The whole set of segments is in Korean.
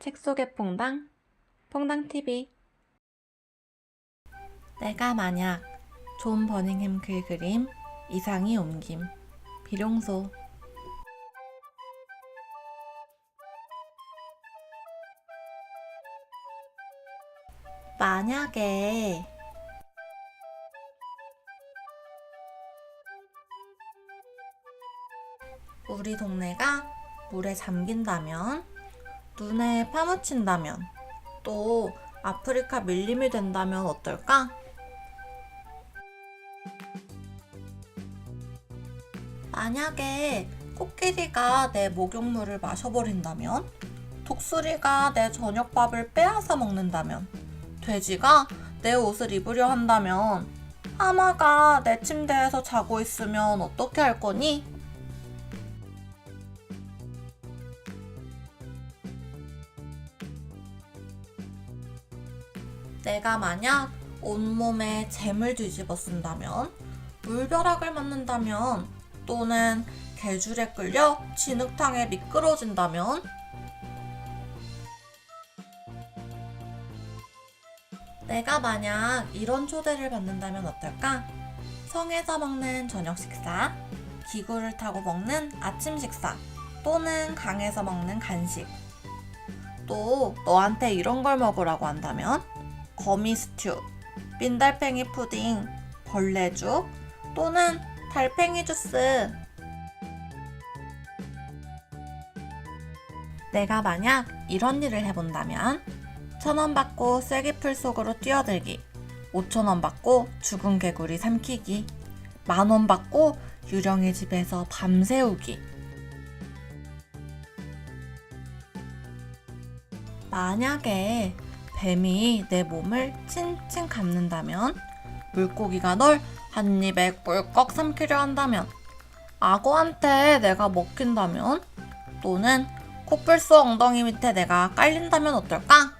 책 속의 퐁당, 퐁당TV. 내가 만약 존 버닝햄 글 그림, 이상이 옮김, 비룡소. 만약에 우리 동네가 물에 잠긴다면, 눈에 파묻힌다면, 또 아프리카 밀림이 된다면 어떨까? 만약에 코끼리가 내 목욕물을 마셔버린다면, 독수리가 내 저녁밥을 빼앗아 먹는다면, 돼지가 내 옷을 입으려 한다면, 하마가 내 침대에서 자고 있으면 어떻게 할 거니? 내가 만약 온몸에 잼을 뒤집어 쓴다면, 물벼락을 맞는다면, 또는 개줄에 끌려 진흙탕에 미끄러진다면, 내가 만약 이런 초대를 받는다면 어떨까? 성에서 먹는 저녁 식사, 기구를 타고 먹는 아침 식사, 또는 강에서 먹는 간식. 또 너한테 이런 걸 먹으라고 한다면 거미 스튜, 빈달팽이 푸딩, 벌레죽, 또는 달팽이 주스. 내가 만약 이런 일을 해본다면 천 원 받고 쐐기풀 속으로 뛰어들기, 오천 원 받고 죽은 개구리 삼키기, 만원 받고 유령의 집에서 밤새우기. 만약에 뱀이 내 몸을 칭칭 감는다면, 물고기가 널 한 입에 꿀꺽 삼키려 한다면, 악어한테 내가 먹힌다면, 또는 코뿔소 엉덩이 밑에 내가 깔린다면 어떨까?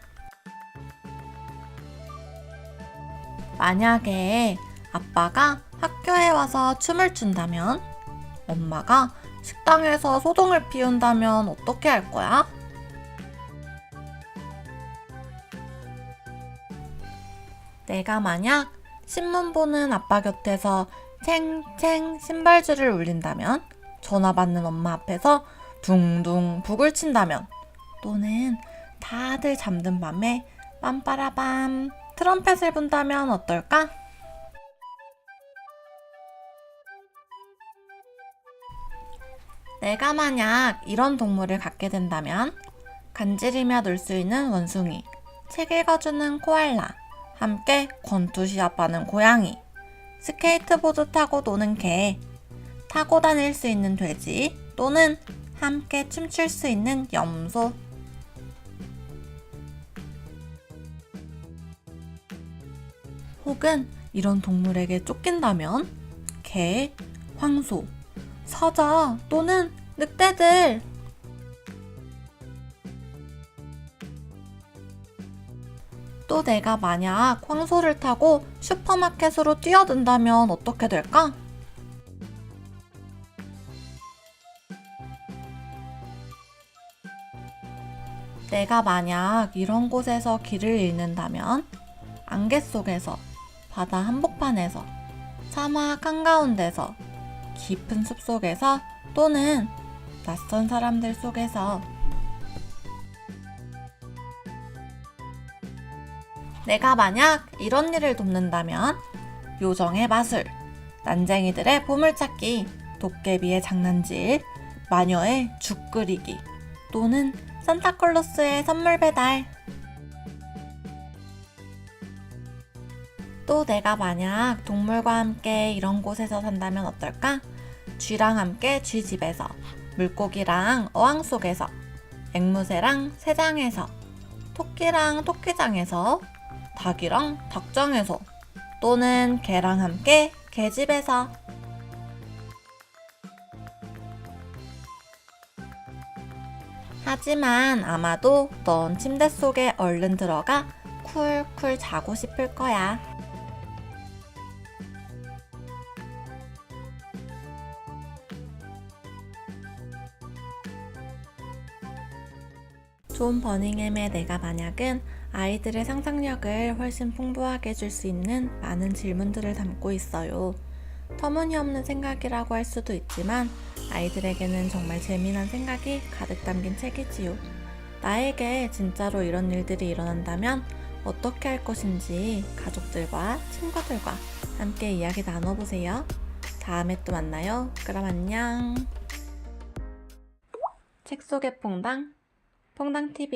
만약에 아빠가 학교에 와서 춤을 춘다면, 엄마가 식당에서 소동을 피운다면 어떻게 할 거야? 내가 만약 신문 보는 아빠 곁에서 챙챙 신발줄을 울린다면, 전화 받는 엄마 앞에서 둥둥 북을 친다면, 또는 다들 잠든 밤에 빰빠라밤 트럼펫을 분다면 어떨까? 내가 만약 이런 동물을 갖게 된다면 간지리며 놀 수 있는 원숭이, 책 읽어주는 코알라, 함께 권투 시합하는 고양이, 스케이트보드 타고 노는 개, 타고 다닐 수 있는 돼지, 또는 함께 춤출 수 있는 염소. 혹은 이런 동물에게 쫓긴다면 개, 황소, 사자 또는 늑대들. 또 내가 만약 황소를 타고 슈퍼마켓으로 뛰어든다면 어떻게 될까? 내가 만약 이런 곳에서 길을 잃는다면 안개 속에서 바다 한복판에서 사막 한가운데서 깊은 숲 속에서 또는 낯선 사람들 속에서 내가 만약 이런 일을 돕는다면 요정의 마술, 난쟁이들의 보물찾기, 도깨비의 장난질, 마녀의 죽 끓이기 또는 산타클로스의 선물 배달 또 내가 만약 동물과 함께 이런 곳에서 산다면 어떨까? 쥐랑 함께 쥐집에서, 물고기랑 어항 속에서, 앵무새랑 새장에서, 토끼랑 토끼장에서, 닭이랑 닭장에서, 또는 개랑 함께 개집에서. 하지만 아마도 넌 침대 속에 얼른 들어가 쿨쿨 자고 싶을 거야. 존 버닝햄의 내가 만약은 아이들의 상상력을 훨씬 풍부하게 해줄 수 있는 많은 질문들을 담고 있어요. 터무니없는 생각이라고 할 수도 있지만 아이들에게는 정말 재미난 생각이 가득 담긴 책이지요. 나에게 진짜로 이런 일들이 일어난다면 어떻게 할 것인지 가족들과 친구들과 함께 이야기 나눠보세요. 다음에 또 만나요. 그럼 안녕. 책 속의 퐁당, 퐁당TV.